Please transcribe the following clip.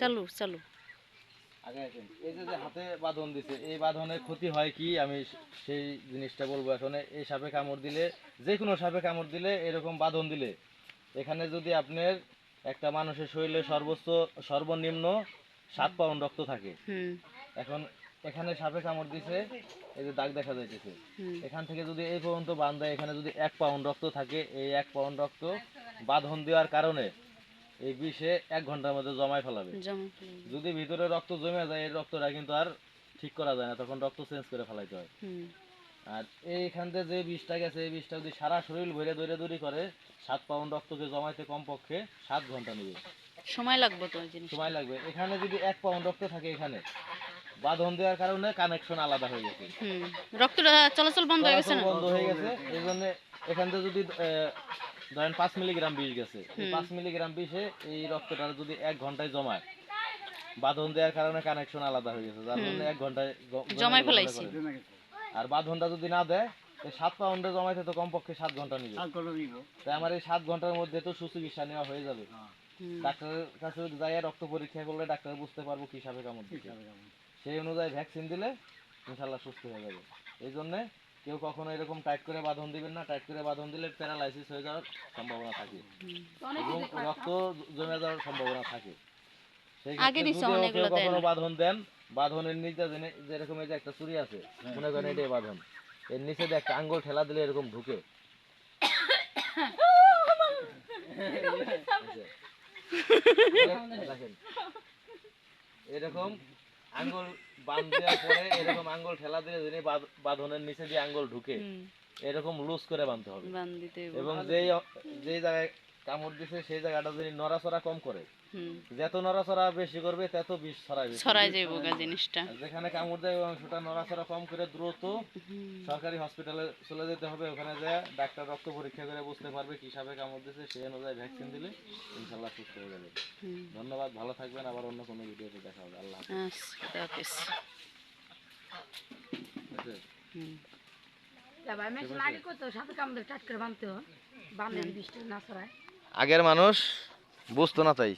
চালু চালু। আগে আসেন। এই যে যে হাতে বাঁধন দিছে এই বাঁধনের ক্ষতি হয় কি? আমি সেই জিনিসটা বলব এখন। এই সাপে কামড় দিলে যে কোনো সাপে কামড় দিলে এরকম বাঁধন দিলে এখানে যদি আপনার একটা মানুষের শরীরে সর্বোচ্চ সর্বনিম্ন সাত পাউন্ড রক্ত থাকে। এখন এখানে সাপে কামড় দিছে এই যে দাগ দেখা যাইতেছে। এখান থেকে যদি এই পর্যন্ত বান এখানে যদি এক পাউন্ড রক্ত থাকে এই এক পাউন্ড রক্ত বাঁধন দেওয়ার কারণে এই বিষে এক ঘণ্টার মধ্যে জমায় ফেলাবে। যদি ভিতরে রক্ত জমে যায় এই রক্তটা কিন্তু আর ঠিক করা যায় না তখন রক্ত চেঞ্জ করে ফেলাইতে হয়। আর এইখান থেকে যে বিষটা গেছে এই বিষটা যদি সারা শরীর ভরে দৌড়ে দৌড়ি করে সাত পাউন্ড রক্তকে জমাইতে কমপক্ষে সাত ঘণ্টা নেবে। সময় লাগবে তো সময় লাগবে। এখানে যদি এক পাউন্ড রক্ত থাকে এখানে বাঁধন দেওয়ার কারণে কানেকশন আলাদা হয়ে গেছে। রক্তটা চলাচল বন্ধ হয়ে গেছে বন্ধ হয়ে গেছে এই জন্য এখান থেকে যদি ধরেন পাঁচ মিলিগ্রাম বিষ গেছে। এই পাঁচ মিলিগ্রাম বিষে এই রক্তটা যদি এক ঘন্টায় জমায় বাঁধন দেওয়ার কারণে কানেকশন আলাদা হয়ে গেছে যার জন্য এক ঘন্টায় জমায় ফেলাইছে। আর বাঁধনটা যদি না দেয় সাত পাউন্ডে জমাইতে তো কমপক্ষে সাত ঘণ্টা নিবে। তাই আমার এই সাত ঘণ্টার মধ্যে তো সুচিকিৎসা নেওয়া হয়ে যাবে। ডাক্তারের কাছে যাই রক্ত পরীক্ষা করলে ডাক্তার বুঝতে পারব কি সাপে কামড় দিচ্ছে সেই অনুযায়ী ভ্যাকসিন দিলে ইনশাল্লাহ সুস্থ হয়ে যাবে। এই জন্যে কেউ কখনো এরকম টাইট করে বাঁধন দিবেন না টাইট করে বাঁধন দিলে প্যারালাইসিস হয়ে যাওয়ার সম্ভাবনা থাকে। এবং রক্ত জমে যাওয়ার সম্ভাবনা থাকে। কখনো বাঁধন দেন বাঁধনের নিচে যেরকম এই যে একটা চুরি আছে মনে করেন এটাই বাঁধন। এর নিচে দিয়ে একটা আঙ্গুল ঠেলা দিলে এরকম ঢুকে। এরকম আঙ্গুল বাঁধ দেওয়ার পরে এরকম আঙ্গুল ঠেলা দিয়ে যিনি বাঁধ- বাঁধনের নিচে দিয়ে আঙ্গুল ঢুকে এরকম লুজ করে বাঁধতে হবে। এবং যেই যেই জায়গায় কামড় দিছে সেই জায়গাটা যদি নড়াচড়া কম করে যত নড়াচড়া বেশি করবে তত বিষ ছড়াবে ছড়াই যাইব গা জিনিসটা। যেখানে কামড় দেয় ওই অংশটা নড়াচড়া কম করে দ্রুত সরকারি হসপিটালে চলে যেতে হবে। ওখানে যায় ডাক্তার রক্ত পরীক্ষা করে বুঝতে পারবে কি সাপে কামড় দিছে সেই অনুযায়ী ভ্যাকসিন দিলে ইনশাল্লাহ সুস্থ হয়ে যাবে। ধন্যবাদ ভালো থাকবেন। আবার অন্য কোনো ভিডিওতে দেখা হবে। আল্লাহ হাফেজ। ভাই মেশিন আগে করতো সাথে কামড়ে টাট করে বাঁধতে হয়। বাঁধলেন বৃষ্টি না ছড়ায়। আগের মানুষ বুঝতো না তাই।